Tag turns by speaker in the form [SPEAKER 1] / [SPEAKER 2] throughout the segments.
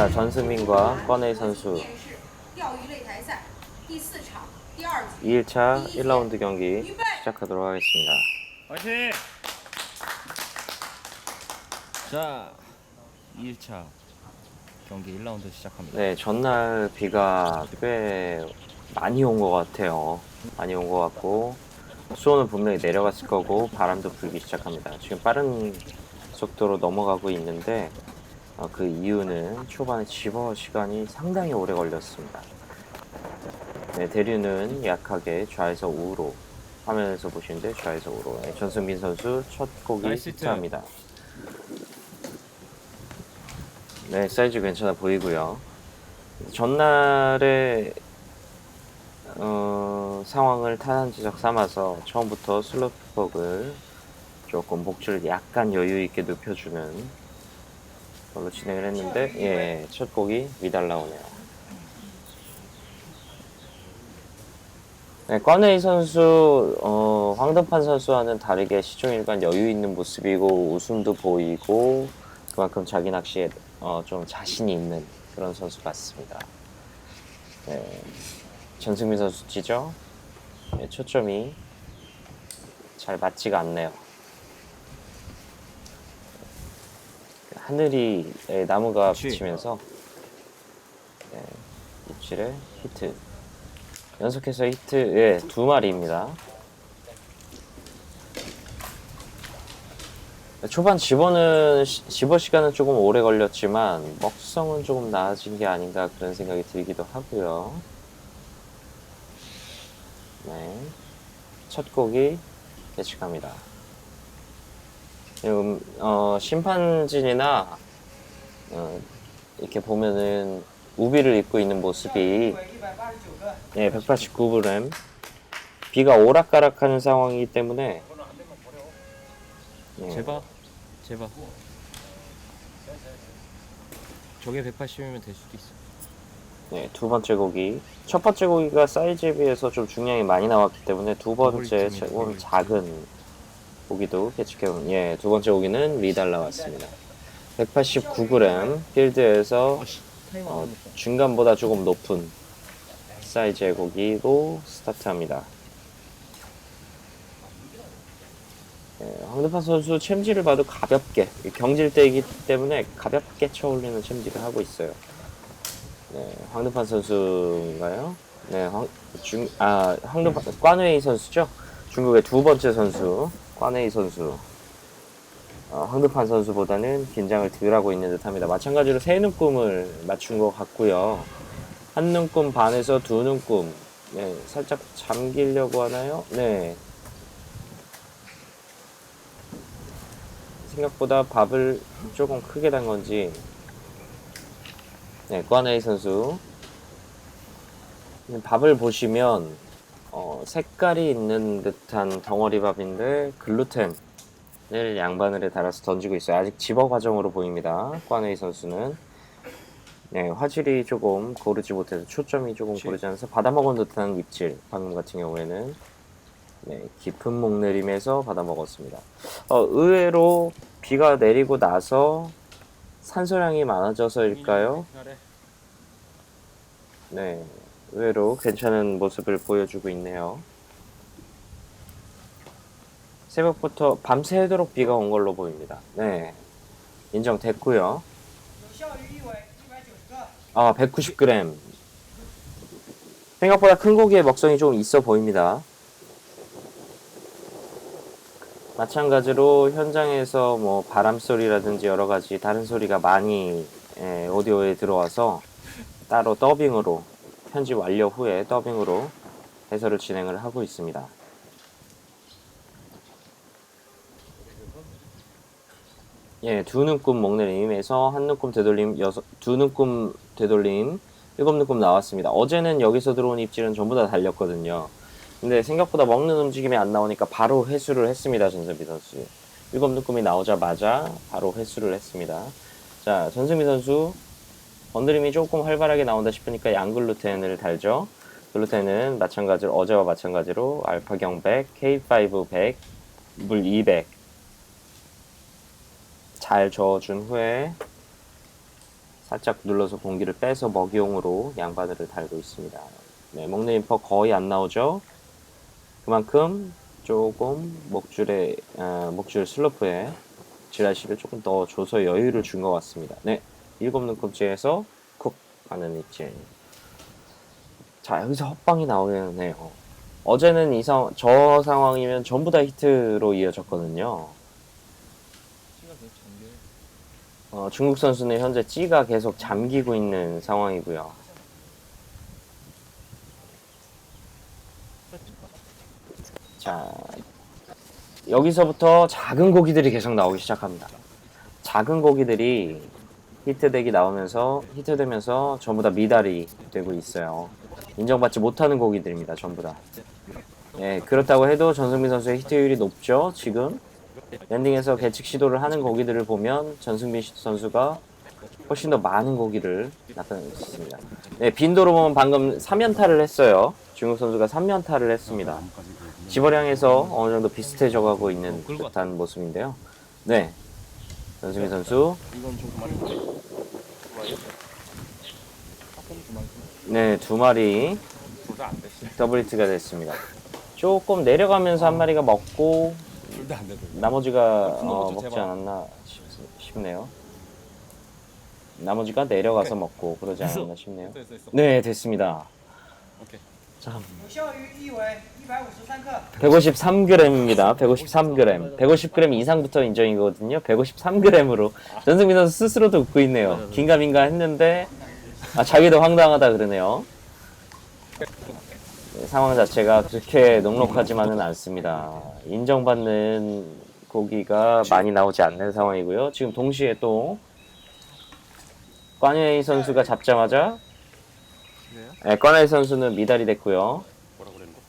[SPEAKER 1] 자, 전승민과 권의 선수 2일차 1라운드 경기 시작하도록 하겠습니다.
[SPEAKER 2] 화이팅! 자, 2일차 경기 1라운드 시작합니다.
[SPEAKER 1] 네, 전날 비가 꽤 많이 온 것 같아요. 많이 온 것 같고 수온은 분명히 내려갔을 거고 바람도 불기 시작합니다. 지금 빠른 속도로 넘어가고 있는데 어, 그 이유는 초반에 집어 시간이 상당히 오래 걸렸습니다. 네, 대류는 약하게 좌에서 우로 화면에서 보시는데 좌에서 우로 네, 전승민 선수 첫 곡이
[SPEAKER 2] 나이스 히트.
[SPEAKER 1] 히트합니다. 네, 사이즈 괜찮아 보이고요. 전날에 어, 상황을 타산지적 삼아서 처음부터 슬로프폭을 조금 목줄을 약간 여유 있게 눕혀주는 걸로 진행을 했는데 예, 첫 곡이 미달 나오네요. 네, 권혜희 선수, 어, 황덕판 선수와는 다르게 시종일관 여유 있는 모습이고 웃음도 보이고 그만큼 자기 낚시에 어, 좀 자신이 있는 그런 선수 같습니다. 네, 전승민 선수 치죠? 네, 초점이 잘 맞지가 않네요. 하늘이 예, 나무가
[SPEAKER 2] 그렇지.
[SPEAKER 1] 비치면서 네, 입질에 히트. 연속해서 히트 예, 두 마리입니다. 초반 집어는 시- 집어 시간은 조금 오래 걸렸지만 먹성은 조금 나아진 게 아닌가 그런 생각이 들기도 하고요. 네, 첫 곡이 예측합니다. 지금 어, 심판진이나 어, 이렇게 보면은 우비를 입고 있는 모습이 네, 189g 비가 오락가락하는 상황이기 때문에 네,
[SPEAKER 2] 제발, 제발. 저게 180이면 될 수도 있어.
[SPEAKER 1] 네, 두 번째 고기. 첫 번째 고기가 사이즈에 비해서 좀 중량이 많이 나왔기 때문에 두 번째
[SPEAKER 2] 팀이네,
[SPEAKER 1] 작은 고기도 예측해보면, 예, 두 번째 고기는 리달 나왔습니다. 189g, 필드에서
[SPEAKER 2] 어.
[SPEAKER 1] 중간보다 조금 높은 사이즈의 고기로 스타트합니다. 예, 황대판 선수 챔질을 봐도 가볍게 경질대이기 때문에 가볍게 쳐올리는 챔질을 하고 있어요. 네, 황대판 선수인가요? 네, 황, 중, 아, 황대판, 관웨이 선수죠? 중국의 두 번째 선수, 관웨이 선수. 어, 황대판 선수보다는 긴장을 덜 하고 있는 듯 합니다. 마찬가지로 세 눈금을 맞춘 것 같고요. 한 눈금 반에서 두 눈금. 네, 살짝 잠기려고 하나요? 네. 생각보다 밥을 조금 크게 단 건지. 네, 관웨이 선수. 밥을 보시면, 어, 색깔이 있는 듯한 덩어리 밥인데, 글루텐. 을 양바늘에 달아서 던지고 있어요. 아직 집어 과정으로 보입니다. 관웨이 선수는 네, 화질이 조금 고르지 못해서 초점이 조금. 고르지 않아서 받아먹은 듯한 입질. 방금 같은 경우에는 네, 깊은 목내림에서 받아먹었습니다. 어, 의외로 비가 내리고 나서 산소량이 많아져서일까요? 네, 의외로 괜찮은 모습을 보여주고 있네요. 새벽부터 밤새도록 비가 온 걸로 보입니다. 네, 인정됐고요. 아, 190g. 생각보다 큰 고기의 먹성이 좀 있어 보입니다. 마찬가지로 현장에서 뭐 바람 소리라든지 여러 가지 다른 소리가 많이 예, 오디오에 들어와서 따로 더빙으로 편집 완료 후에 더빙으로 해설을 진행을 하고 있습니다. 예, 두 눈금 목내림에서 한 눈금 되돌림, 여섯, 두 눈금 되돌림, 일곱 눈금 나왔습니다. 어제는 여기서 들어온 입질은 전부 다 달렸거든요. 근데 생각보다 먹는 움직임이 안 나오니까 바로 회수를 했습니다, 전승미 선수. 일곱 눈금이 나오자마자 바로 회수를 했습니다. 자, 전승미 선수, 건드림이 조금 활발하게 나온다 싶으니까 양글루텐을 달죠. 글루텐은 마찬가지로, 어제와 마찬가지로 알파경 100, K5 100, 물 200, 잘 저어준 후에 살짝 눌러서 공기를 빼서 먹이용으로 양바늘을 달고 있습니다. 네, 먹는 인퍼 거의 안 나오죠. 그만큼 조금 목줄에 어, 목줄 슬로프에 지라시를 조금 더 줘서 여유를 준 것 같습니다. 네, 일곱 눈금지에서 쿡 하는 입질. 자 여기서 헛방이 나오네요. 어제는 이 상, 저 상황이면 전부 다 히트로 이어졌거든요. 어, 중국 선수는 현재 찌가 계속 잠기고 있는 상황이고요. 자, 여기서부터 작은 고기들이 계속 나오기 시작합니다. 작은 고기들이 히트덱이 나오면서 히트되면서 전부 다 미달이 되고 있어요. 인정받지 못하는 고기들입니다. 전부 다. 예, 그렇다고 해도 전승민 선수의 히트율이 높죠. 지금 랜딩에서 계측 시도를 하는 고기들을 보면 전승민 선수가 훨씬 더 많은 고기를 나타내고 있습니다. 네, 빈도로 보면 방금 3연타를 했어요. 중국 선수가 3연타를 했습니다. 지버량에서 어느 정도 비슷해져 가고 있는 듯한 모습인데요. 네. 전승민 선수.
[SPEAKER 2] 이건 좀 그만해. 두 마리. 조금 두 마리.
[SPEAKER 1] 네, 두 마리
[SPEAKER 2] 둘다안 됐어.
[SPEAKER 1] 더블 히트가 됐습니다. 조금 내려가면서 한 마리가 먹고
[SPEAKER 2] 둘다안 됐어.
[SPEAKER 1] 나머지가
[SPEAKER 2] 큰
[SPEAKER 1] 어,
[SPEAKER 2] 거죠,
[SPEAKER 1] 먹지. 않았나 싶, 싶네요. 나머지가 내려가서 먹고 그러지. 않았나 싶네요.
[SPEAKER 2] 됐어 됐어.
[SPEAKER 1] 네, 됐습니다.
[SPEAKER 2] 오케이.
[SPEAKER 3] 참.
[SPEAKER 1] 153g입니다. 153g. 150g 이상부터 인정이거든요. 153g으로 전승민 선수 스스로도 웃고 있네요. 긴가민가 했는데 아, 자기도 황당하다 그러네요. 네, 상황 자체가 그렇게 녹록하지만은 않습니다. 인정받는 고기가 많이 나오지 않는 상황이고요. 지금 동시에 또 꽈녀이 선수가 잡자마자 네, 관예이 선수는 미달이 됐고요.
[SPEAKER 2] 뭐라 그랬는데?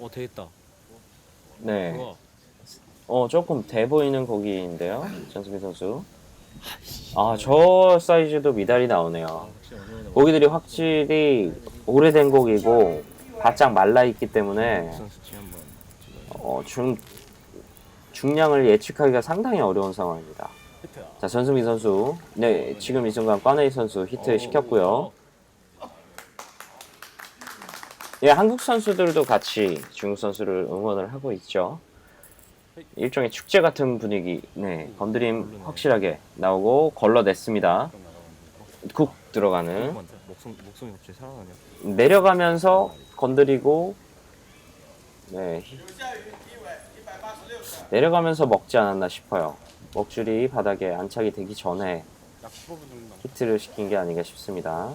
[SPEAKER 2] 어 되겠다.
[SPEAKER 1] 네. 어 조금 돼 보이는 고기인데요 전승민 선수 아 저 사이즈도 미달이 나오네요 고기들이 확실히 오래된 고기고 바짝 말라 있기 때문에.
[SPEAKER 2] 어,
[SPEAKER 1] 중 중량을 예측하기가 상당히 어려운 상황입니다 자 전승민 선수. 네 지금 이 순간 꽈네이 선수 히트 시켰고요. 예 한국 선수들도 같이 중국 선수를 응원을 하고 있죠. 일종의 축제 같은 분위기 네 건드림 확실하게 나오고 걸러냈습니다. 쿡 들어가는.
[SPEAKER 2] 어?
[SPEAKER 1] 내려가면서 건드리고 네 내려가면서 먹지 않았나 싶어요 먹줄이 바닥에 안착이 되기 전에
[SPEAKER 2] 약 15분 정도 남.
[SPEAKER 1] 히트를 시킨 게 아닌가 싶습니다.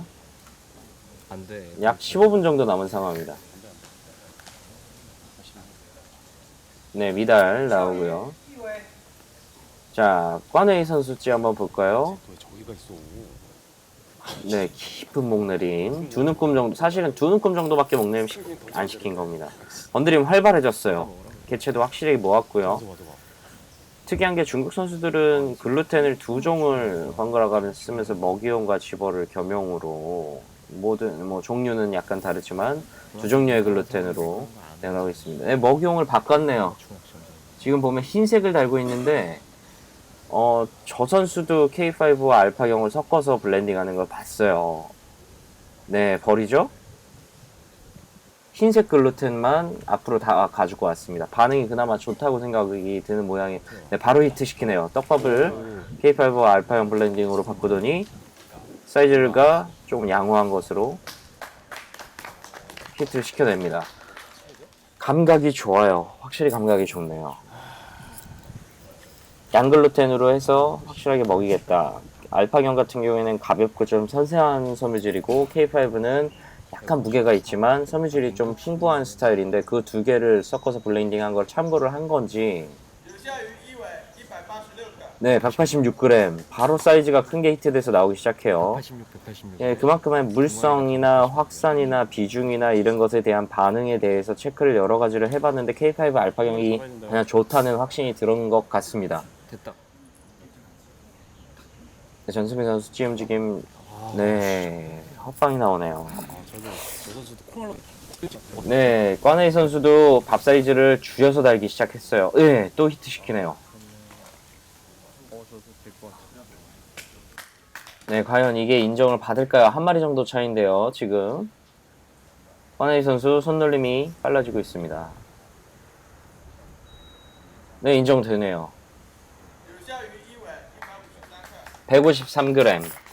[SPEAKER 2] 안 돼.
[SPEAKER 1] 약 15분 정도 남은 상황입니다. 네 미달 나오고요. 자 꽈네이 선수찌 한번 볼까요?
[SPEAKER 2] 왜 저기가 있어?
[SPEAKER 1] 네 깊은 목내림. 두 눈금 정도 사실은 두 눈금 정도밖에 목내림 시- 안 시킨 겁니다. 건드림 활발해졌어요. 개체도 확실히 모았고요. 특이한 게 중국 선수들은 글루텐을 두 종을 번갈아 쓰면서 먹이용과 집어를 겸용으로 모든 뭐 종류는 약간 다르지만 두 종류의 글루텐으로 내가고 있습니다. 네, 먹이용을 바꿨네요. 지금 보면 흰색을 달고 있는데 어, 저 선수도 K5와 알파경을 섞어서 블렌딩하는 걸 봤어요. 네, 버리죠? 흰색 글루텐만 앞으로 다 가지고 왔습니다. 반응이 그나마 좋다고 생각이 드는 모양이 네, 바로 히트 시키네요. 떡밥을 K5와 알파형 블렌딩으로 바꾸더니 사이즈가 조금 양호한 것으로 히트를 시켜냅니다. 감각이 좋아요. 확실히 감각이 좋네요. 양글루텐으로 해서 확실하게 먹이겠다. 알파경 같은 경우에는 가볍고 좀 섬세한 섬유질이고 K5는 약간 무게가 있지만 섬유질이 좀 풍부한 스타일인데 그 두 개를 섞어서 블렌딩한 걸 참고를 한 건지 네, 186g. 바로 사이즈가 큰 게 히트돼서 나오기 시작해요.
[SPEAKER 2] 186, 네,
[SPEAKER 1] 예, 그만큼의 물성이나 확산이나 비중이나 이런 것에 대한 반응에 대해서 체크를 여러 가지를 해봤는데 K5 알파경이 그냥 좋다는 확신이 들은 것 같습니다.
[SPEAKER 2] 됐다.
[SPEAKER 1] 네, 전수민 선수 찌 움직임, 네, 헛방이 나오네요. 네, 꽈네이 선수도 밥 사이즈를 줄여서 달기 시작했어요. 네, 또 히트 시키네요. 네, 과연 이게 인정을 받을까요? 한 마리 정도 차인데요, 지금. 꽈네이 선수 손놀림이 빨라지고 있습니다. 네, 인정되네요. 153g.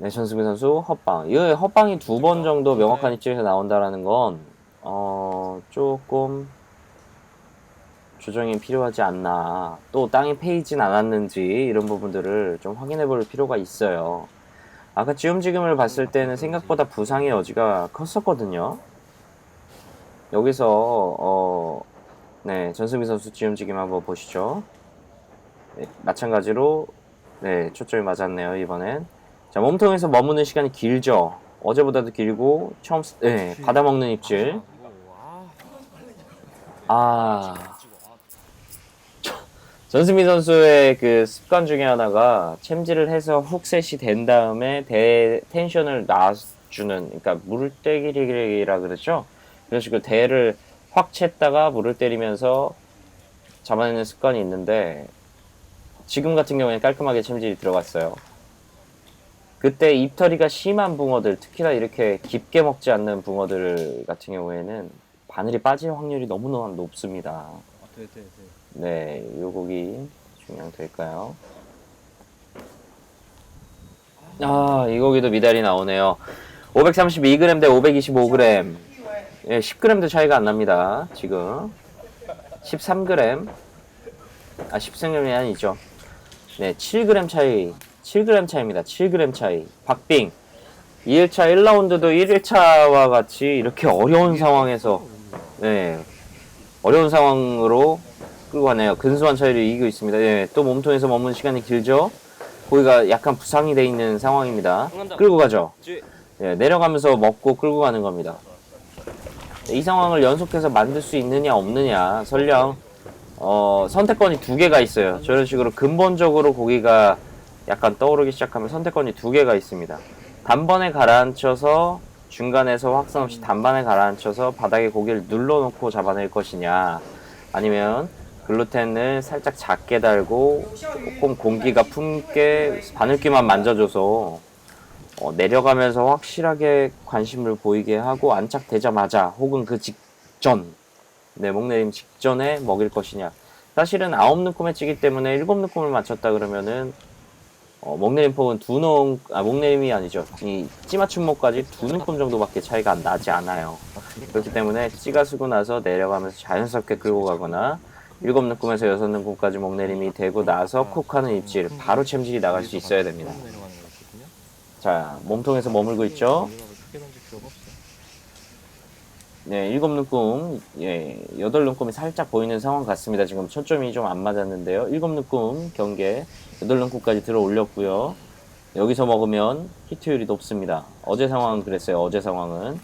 [SPEAKER 1] 네, 전수빈 선수 헛방. 이 헛방이 두 번 정도 명확한 입질에서 나온다라는 건, 어, 조금 조정이 필요하지 않나. 또 땅이 패이진 않았는지 이런 부분들을 좀 확인해 볼 필요가 있어요. 아까 찌움지금을 봤을 때는 생각보다 부상의 여지가 컸었거든요. 여기서, 어, 네, 전수빈 선수 찌움지금 한번 보시죠. 네, 마찬가지로 네, 초점이 맞았네요, 이번엔. 자, 몸통에서 머무는 시간이 길죠. 어제보다도 길고, 처음, 쓰- 네, 받아 먹는 입질. 아. 저- 전수민 선수의 그 습관 중에 하나가 챔질을 해서 훅셋이 된 다음에 대 텐션을 놔주는, 그러니까 물을 때리기라 그러죠. 그런 식으로 대를 확 챘다가 물을 때리면서 잡아내는 습관이 있는데, 지금 같은 경우에는 깔끔하게 챔질이 들어갔어요. 그때 입터리가 심한 붕어들, 특히나 이렇게 깊게 먹지 않는 붕어들 같은 경우에는 바늘이 빠질 확률이 너무너무 높습니다.
[SPEAKER 2] 아, 돼, 돼, 돼.
[SPEAKER 1] 네, 요 곡이 중요될까요? 아, 이 곡에도 미달이 나오네요. 532g 대 525g.
[SPEAKER 3] 一尾
[SPEAKER 1] 예, 10g도 차이가 안 납니다. 지금 13g. 아, 13g이 아니죠. 네, 7g 차이. 7g 차이입니다. 7g 차이. 박빙. 2일차 1라운드도 1일차와 같이 이렇게 어려운 상황에서 네. 어려운 상황으로 끌고 가네요. 근소한 차이를 이기고 있습니다. 예, 또 몸통에서 머무는 시간이 길죠. 고기가 약간 부상이 돼 있는 상황입니다. 끌고 가죠. 예, 내려가면서 먹고 끌고 가는 겁니다. 이 상황을 연속해서 만들 수 있느냐 없느냐 설령 어, 선택권이 두 개가 있어요. 저런 식으로 근본적으로 고기가 약간 떠오르기 시작하면 선택권이 두 개가 있습니다. 단번에 가라앉혀서 중간에서 확산 없이 단번에 가라앉혀서 바닥에 고개를 눌러놓고 잡아낼 것이냐 아니면 글루텐을 살짝 작게 달고 조금 공기가 품게 바늘귀만 만져줘서 어, 내려가면서 확실하게 관심을 보이게 하고 안착되자마자 혹은 그 직전 내목 내림 직전에 먹일 것이냐 사실은 아홉 눈꿈에 찌기 때문에 일곱 눈꿈을 맞췄다 그러면은 어, 목내림 폭은 두 눈, 아, 목내림이 아니죠. 이 찌맞춤목까지 두 눈금 정도밖에 차이가 나지 않아요. 그렇기 때문에 찌가 쓰고 나서 내려가면서 자연스럽게 끌고 가거나 일곱 눈금에서 여섯 눈금까지 목내림이 되고 나서 콕 하는 입질, 바로 챔질이 나갈 수 있어야 됩니다. 자, 몸통에서 머물고 있죠. 네, 일곱 눈금, 예, 여덟 눈금이 살짝 보이는 상황 같습니다. 지금 초점이 좀 안 맞았는데요. 일곱 눈금 경계, 여덟 눈금까지 들어 올렸고요. 여기서 먹으면 히트율이 높습니다. 어제 상황은 그랬어요. 어제 상황은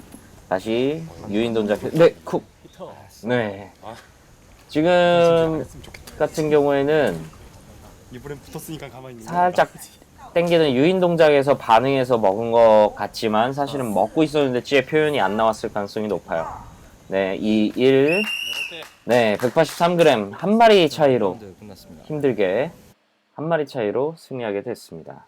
[SPEAKER 1] 다시 유인 동작, 네, 쿡. 네.
[SPEAKER 2] 아.
[SPEAKER 1] 지금. 같은 경우에는
[SPEAKER 2] 이번엔 붙었으니까 가만히 있는
[SPEAKER 1] 살짝 땡기는 유인 동작에서 반응해서 먹은 것 같지만 사실은 먹고 있었는데 찌의 표현이 안 나왔을 가능성이 높아요. 네, 2, 1, 네, 183g 한 마리 차이로
[SPEAKER 2] 끝났습니다.
[SPEAKER 1] 힘들게 한 마리 차이로 승리하게 됐습니다.